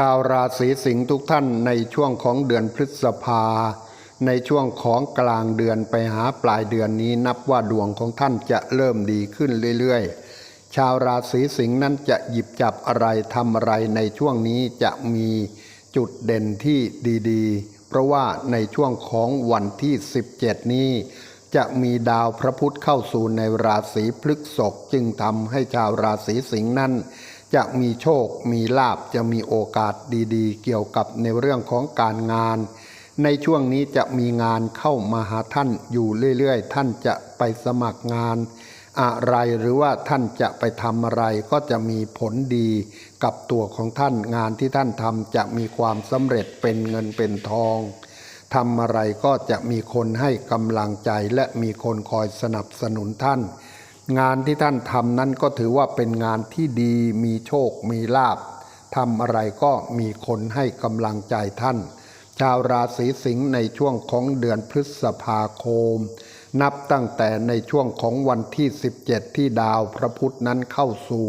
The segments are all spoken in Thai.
ชาวราศีสิงห์ทุกท่านในช่วงของเดือนพฤษภา ในช่วงของกลางเดือนไปหาปลายเดือนนี้นับว่าดวงของท่านจะเริ่มดีขึ้นเรื่อยๆ ชาวราศีสิงห์นั้นจะหยิบจับอะไรทำอะไรในช่วงนี้จะมีจุดเด่นที่ดีๆ เพราะว่าในช่วงของวันที่ 17 นี้ จะมีดาวพระพุธเข้าสู่ในราศีพฤกษภจึงทำให้ชาวราศีสิงห์นั้น จะมีโชค มีลาบจะมีโอกาสดีๆ เกี่ยวกับในเรื่องของการงาน ในช่วงนี้จะมีงานเข้ามาหาท่านอยู่เรื่อยๆ ท่านจะไปสมัครงาน อะไรหรือว่าท่านจะไปทำอะไรก็จะมีผลดีกับตัวของท่านงานที่ท่านทำจะมีความสำเร็จเป็นเงินเป็นทองทำอะไรก็จะมีคนให้กำลังใจและมีคนคอยสนับสนุนท่าน งานที่ท่านทำนั้นก็ถือว่าเป็นงานที่ดีมีโชคมีลาบทำอะไรก็มีคนให้กำลังใจท่าน ชาวราศีสิงห์ในช่วงของเดือนพฤษภาคม นับตั้งแต่ในช่วงของวันที่ 17 ที่ดาวพระพุธนั้นเข้าสู่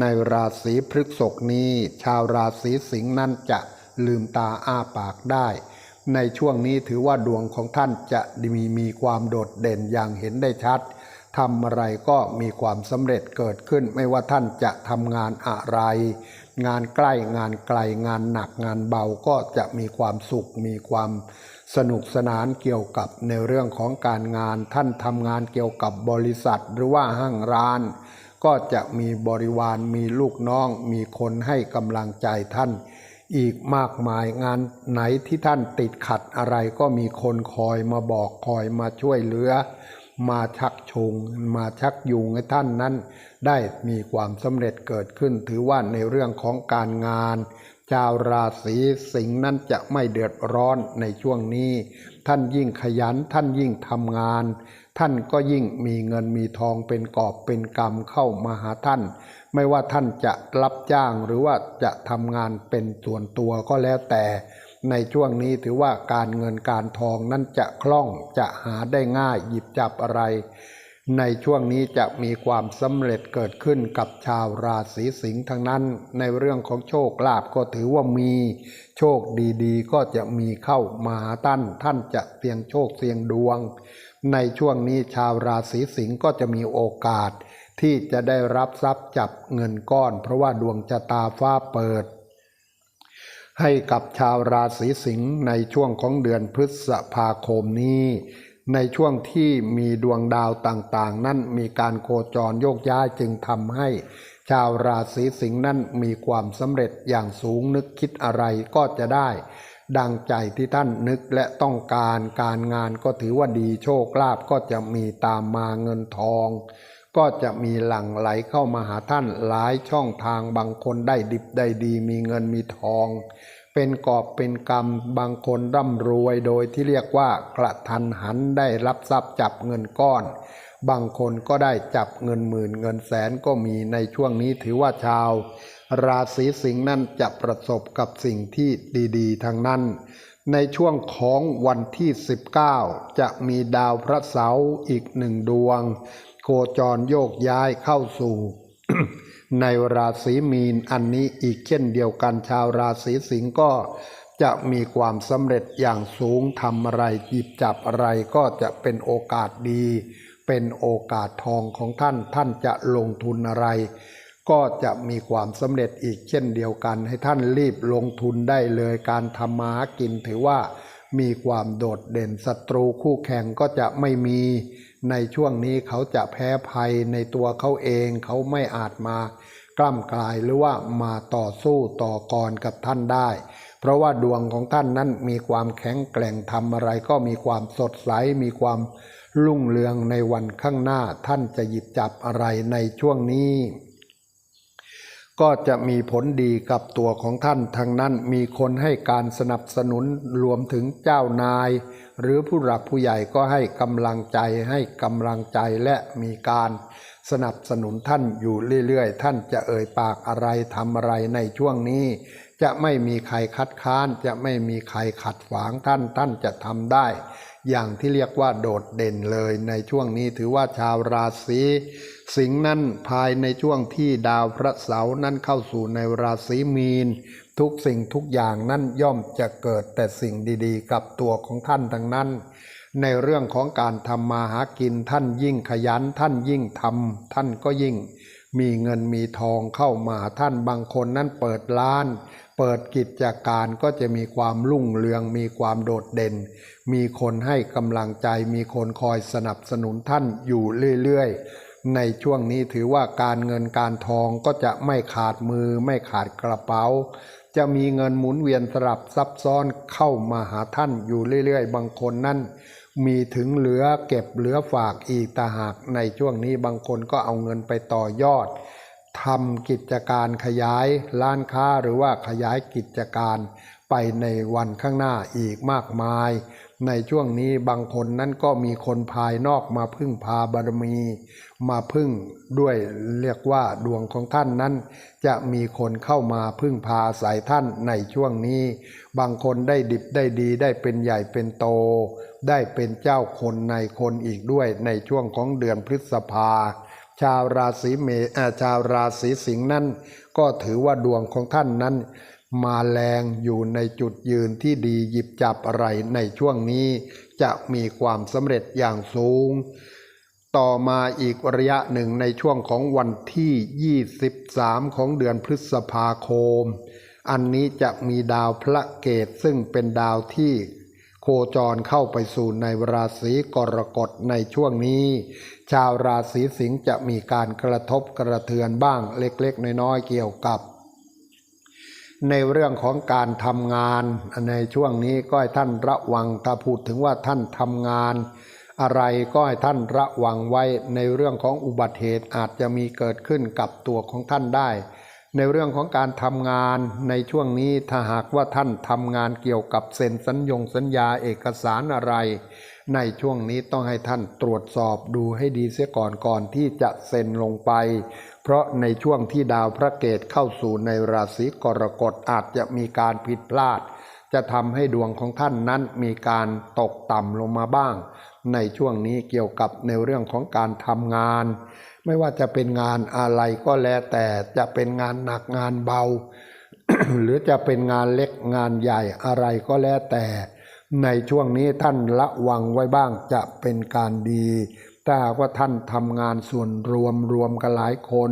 ในราศีพฤษภนี้ ชาวราศีสิงห์นั้นจะลืมตาอ้าปากได้ ในช่วงนี้ถือว่าดวงของท่านจะมีมีความโดดเด่นอย่างเห็นได้ชัด ทำอะไรก็มีความสำเร็จเกิดขึ้น ไม่ว่าท่านจะทำงานอะไร งานใกล้งานไกลงานหนักงานเบาก็จะมีความสุขมีความสนุกสนานเกี่ยวกับในเรื่องของการงาน ท่านทำงานเกี่ยวกับบริษัทหรือว่าห้างร้าน ก็จะมีบริวารมีลูกน้อง มีคนให้กำลังใจท่าน อีกมากมายงานไหนที่ท่านติดขัดอะไรก็มีคนคอยมาบอกคอยมาช่วยเหลือ มาชักชงมาชักยูงให้ท่านนั้น ได้มีความสำเร็จเกิดขึ้น ถือว่าในเรื่องของการงานชาวราศีสิงห์นั้นจะไม่เดือดร้อนในช่วงนี้ ท่านยิ่งขยันท่านยิ่งทำงาน ท่านก็ยิ่งมีเงินมีทองเป็นกอบเป็นกำเข้ามาหาท่าน ไม่ว่าท่านจะรับจ้างหรือว่าจะทำงานเป็นส่วนตัวก็แล้วแต่ ในช่วงนี้ถือว่าการเงินการทองนั้นจะคล่องจะหาได้ง่ายหยิบจับอะไร ในช่วงนี้จะมีความสำเร็จเกิดขึ้นกับชาวราศีสิงห์ทั้งนั้น ในเรื่องของโชคลาภก็ถือว่ามีโชคดีๆ ก็จะมีเข้ามาท่านท่านจะเสี่ยงโชคเสี่ยงดวง ในช่วงนี้ชาวราศีสิงห์ก็จะมีโอกาส ที่จะได้รับทรัพย์จับเงินก้อน เพราะว่าดวงชะตาฟ้าเปิด ให้กับชาวราศีสิงห์ในช่วงของเดือนพฤษภาคมนี้ ในช่วงที่มีดวงดาวต่างๆ นั้นมีการโคจรโยกย้ายจึงทำให้ชาวราศีสิงห์นั้นมีความสำเร็จอย่างสูงนึกคิดอะไรก็จะได้ ดังใจที่ท่านนึกและต้องการการงานก็ถือว่าดีโชคลาภก็จะมีตามมาเงินทอง ก็จะมีหลั่งไหลเข้ามาหาท่านหลายช่องทางบางคนได้ดิบได้ดี มีเงินมีทอง เป็นกอบเป็นกำบางคนร่ำรวยโดยที่เรียกว่ากระทันหันได้รับทรัพย์จับเงินก้อน บางคนก็ได้จับเงินหมื่นเงินแสนก็มีในช่วงนี้ถือว่าชาว ราศีสิงห์นั้นจะประสบกับสิ่งที่ดีๆทางนั้นในช่วงของวันที่ 19 จะมีดาวพระเสาร์อีกหนึ่งดวง โคจรโยกย้ายเข้าสู่ในราศีมีนอันนี้อีกเช่นเดียวกันชาวราศีสิงห์ก็จะมีความสำเร็จอย่างสูงทำอะไรหยิบจับอะไรก็จะเป็นโอกาสดี เป็นโอกาสทองของท่านท่านจะลงทุนอะไร ก็จะมีความสำเร็จอีกเช่นเดียวกัน ให้ท่านรีบลงทุนได้เลยการทำมาหากินถือว่ามีความโดดเด่นศัตรูคู่แข่งก็จะไม่มี ในช่วงนี้เขาจะแพ้ภัยในตัวเขาเองเขาไม่อาจมากล้ำกลายหรือว่ามาต่อสู้ต่อกรกับท่านได้ เพราะว่าดวงของท่านนั้นมีความแข็งแกร่งทำอะไรก็มีความสดใสมีความรุ่งเรืองในวันข้างหน้าท่านจะหยิบจับอะไรในช่วงนี้ ก็จะมีผลดีกับตัวของท่านทางนั้นมีคนให้การสนับสนุนรวมถึงเจ้านาย หรือผู้หลักผู้ใหญ่ก็ให้กำลังใจให้กำลังใจและมีการสนับสนุนท่านอยู่เรื่อยๆ ท่านจะเอ่ยปากอะไรทำอะไรในช่วงนี้ จะไม่มีใครคัดค้าน จะไม่มีใครขัดขวางท่านท่านจะทำได้ อย่างที่เรียกว่าโดดเด่นเลยในช่วงนี้ถือว่าชาวราศีสิงห์นั้นภายในช่วงที่ดาวพระเสาร์นั้นเข้าสู่ในราศีมีน ทุกสิ่งทุกอย่างนั้นย่อมจะเกิดแต่สิ่งดีๆ กับตัวของท่านทั้งนั้น ในเรื่องของการทำมาหากินท่านยิ่งขยันท่านยิ่งทำท่านก็ยิ่งมีเงินมีทองเข้ามาท่านบางคนนั้นเปิดร้าน เปิดกิจการก็จะมีความรุ่งเรือง มีความโดดเด่น มีคนให้กำลังใจ มีคนคอยสนับสนุนท่านอยู่เรื่อยๆ ในช่วงนี้ถือว่าการเงินการทองก็จะไม่ขาดมือไม่ขาดกระเป๋า จะมีเงินหมุนเวียนสลับซับซ้อนเข้ามาหาท่านอยู่เรื่อยๆ บางคนนั่นมีถึงเหลือเก็บเหลือฝากอีกตาหากในช่วงนี้บางคนก็เอาเงินไปต่อยอด ทำกิจการขยายร้านค้าหรือว่าขยายกิจการไปในวันข้างหน้าอีกมากมาย ในช่วงนี้บางคนนั้นก็มีคนภายนอกมาพึ่งพาบารมี มาพึ่งด้วยเรียกว่าดวงของท่านนั้น จะมีคนเข้ามาพึ่งพาอายท่านในช่วงนี้ บางคนได้ดิบได้ดีได้เป็นใหญ่เป็นโต ได้เป็นเจ้าคนในคนอีกด้วยในช่วงของเดือนพฤษภา ชาวราศีเมษชาวราศีสิงห์นั้น ก็ถือว่าดวงของท่านนั้น มาแรงอยู่ในจุดยืนที่ดีหยิบจับอะไรในช่วงนี้ จะมีความสำเร็จอย่างสูง ต่อมาอีกระยะหนึ่งในช่วงของวันที่ 23 ของเดือนพฤษภาคม อันนี้จะมีดาวพระเกตซึ่งเป็นดาวที่ โคจรเข้าไปสู่ในราศีกรกฎในช่วงนี้ ชาวราศีสิงห์จะมีการกระทบกระเทือนบ้างเล็กๆ น้อยๆเกี่ยวกับ ในเรื่องของการทำงานในช่วงนี้ก็ให้ท่านระวังถ้าพูดถึงว่าท่านทำงาน อะไรก็ให้ท่านระวังไว้ในเรื่องของอุบัติเหตุอาจจะมีเกิดขึ้นกับตัวของท่านได้ ในเรื่องของการทำงานในช่วงนี้ถ้าหากว่าท่านทำงานเกี่ยวกับเซ็นสัญญงสัญญาเอกสารอะไร ในช่วงนี้ต้องให้ท่านตรวจสอบดูให้ดีเสียก่อนก่อนที่จะเซ็นลงไป เพราะในช่วงที่ดาวพระเกตเข้าสู่ในราศีกรกฎอาจจะมีการผิดพลาด จะทำให้ดวงของท่านนั้นมีการตกต่ำลงมาบ้าง ในช่วงนี้เกี่ยวกับในเรื่องของการทำงาน ไม่ว่าจะเป็นงานอะไรก็แล้วแต่จะเป็นงานหนักงานเบา หรือจะเป็นงานเล็กงานใหญ่อะไรก็แล้วแต่ ในช่วงนี้ท่านระวังไว้บ้างจะเป็นการดีถ้าหากว่าท่านทำงานส่วนรวมรวมกันหลายคน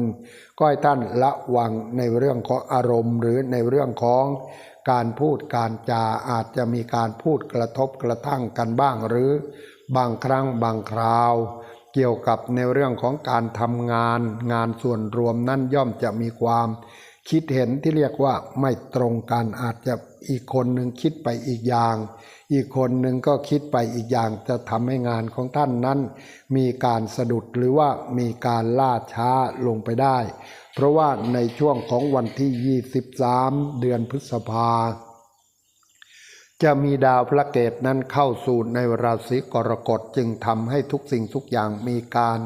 ก็ให้ท่านระวังในเรื่องของอารมณ์ หรือในเรื่องของการพูดการจาอาจจะมีการพูดกระทบกระทั่งกันบ้างหรือบางครั้งบางคราว เกี่ยวกับในเรื่องของการทำงานงานส่วนรวมนั้นย่อมจะมีความ คิดเห็นที่เรียกว่าไม่ตรงกันอาจจะอีกคนหนึ่งคิดไปอีกอย่าง อีกคนหนึ่งก็คิดไปอีกอย่างจะทำให้งานของท่านนั้น มีการสะดุดหรือว่ามีการล่าช้าลงไปได้ เพราะว่าในช่วงของวันที่ 23 เดือนพฤษภา จะมีดาวพระเกตนั้นเข้าสู่ในราศีกรกฎจึงทำให้ทุกสิ่งทุกอย่างมีการ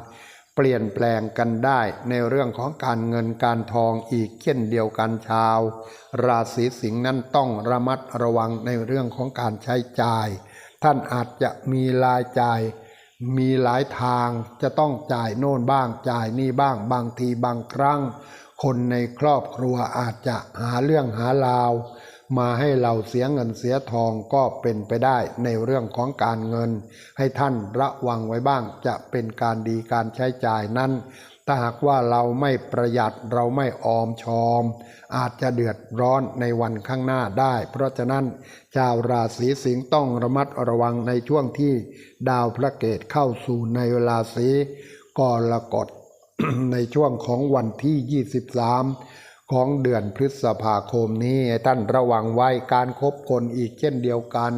เปลี่ยนแปลงกันได้ในเรื่องของการเงินการทองอีกเช่นเดียวกันชาว ราศีสิงห์นั้นต้องระมัดระวังในเรื่องของการใช้จ่าย ท่านอาจจะมีรายจ่าย มีหลายทางจะต้องจ่ายโน่นบ้างจ่ายนี่บ้างบางทีบางครั้ง คนในครอบครัวอาจจะหาเรื่องหาราว มาให้เราเสียเงินเสียทองก็เป็นไปได้ในเรื่องของการเงิน ให้ท่านระวังไว้บ้างจะเป็นการดีการใช้จ่ายนั้น ถ้าหากว่าเราไม่ประหยัดเราไม่ออมชอม อาจจะเดือดร้อนในวันข้างหน้าได้ เพราะฉะนั้นชาวราศีสิงห์ต้องระมัดระวังในช่วงที่ดาวพระเกตเข้าสู่ในราศีกรกฎในช่วงของวันที่ 23 ของเดือนพฤษภาคมนี้ท่านระวังไว้การคบคนอีกเช่นเดียวกัน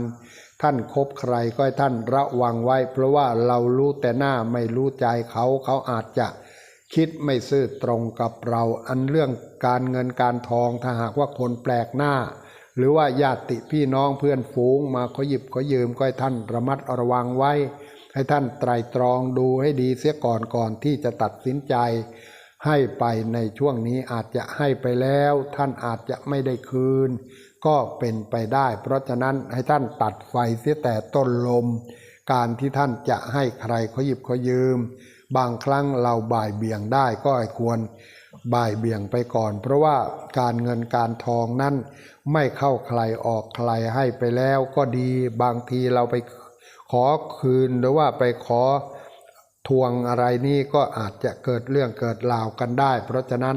ท่านคบใครก็ให้ท่านระวังไว้ เพราะว่าเรารู้แต่หน้าไม่รู้ใจเขาเขาอาจจะคิดไม่ซื่อตรงกับเรา อันเรื่องการเงินการทองถ้าหากว่าคนแปลกหน้า หรือว่าญาติพี่น้องเพื่อนฝูงมาขอหยิบขอยืมก็ให้ท่านระมัดระวังไว้ ให้ท่านไตรตรองดูให้ดีเสียก่อนก่อนที่จะตัดสินใจ ให้ไปในช่วงนี้อาจจะให้ไปแล้ว ท่านอาจจะไม่ได้คืน ก็เป็นไปได้ เพราะฉะนั้นให้ท่านตัดไฟเสียแต่ต้นลม การที่ท่านจะให้ใครเขาหยิบเขายืม บางครั้งเราบ่ายเบี่ยงได้ก็ควรบ่ายเบี่ยงไปก่อน เพราะว่าการเงินการทองนั้นไม่เข้าใครออกใครให้ไปแล้วก็ดี บางทีเราไปขอคืนหรือว่าไปขอ ทวงอะไรนี่ก็อาจจะเกิดเรื่องเกิดราวกันได้ เพราะฉะนั้น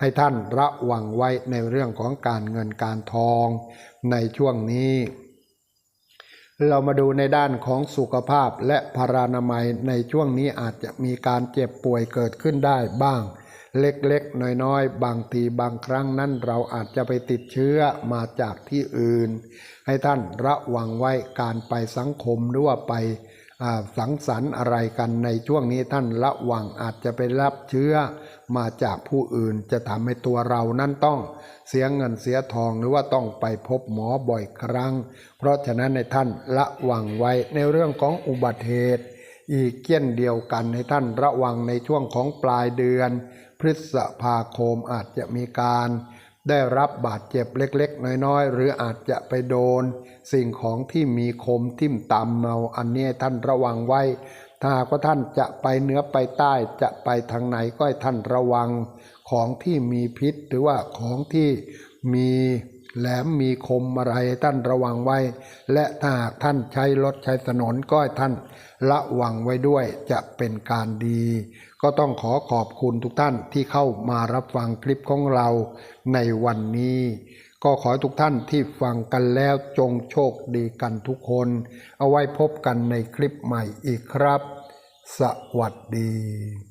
ให้ท่านระวังไว้ในเรื่องของการเงินการทองในช่วงนี้ เรามาดูในด้านของสุขภาพและพารานามัยในช่วงนี้อาจจะมีการเจ็บป่วยเกิดขึ้นได้บ้าง เล็กๆ น้อยๆ บางทีบางครั้งนั้นเราอาจจะไปติดเชื้อมาจากที่อื่น ให้ท่านระวังไว้การไปสังคมหรือว่าไป สังสรรค์อะไรกันในช่วงนี้ท่านระวังอาจจะไปรับเชื้อมาจากผู้อื่นจะทำให้ตัวเรานั้นต้องเสียเงินเสียทองหรือว่าต้องไปพบหมอบ่อยครั้ง เพราะฉะนั้นในท่านระวังไว้ในเรื่องของอุบัติเหตุ อีกเช่นเดียวกันให้ท่านระวังในช่วงของปลายเดือน พฤษภาคมอาจจะมีการ ได้รับบาดเจ็บเล็ก ๆ น้อย ๆ หรืออาจจะไปโดน สิ่งของที่มีคมทิ่มตำเอาอันนี้ท่านระวังไว้ ถ้าหากว่าท่านจะไปเหนือไปใต้จะไปทางไหนก็ให้ท่านระวัง ของที่มีพิษ หรือว่าของที่มีแหลมมีคมอะไรท่านระวังไว้ และถ้าหากท่านใช้รถใช้ถนนก็ให้ท่านระวังไว้ด้วยจะเป็นการดี ก็ต้องขอขอบคุณทุกท่านที่เข้ามารับฟังคลิปของเราในวันนี้ ก็ขอให้ทุกท่านที่ฟังกันแล้วจงโชคดีกันทุกคน เอาไว้พบกันในคลิปใหม่อีกครับ สวัสดี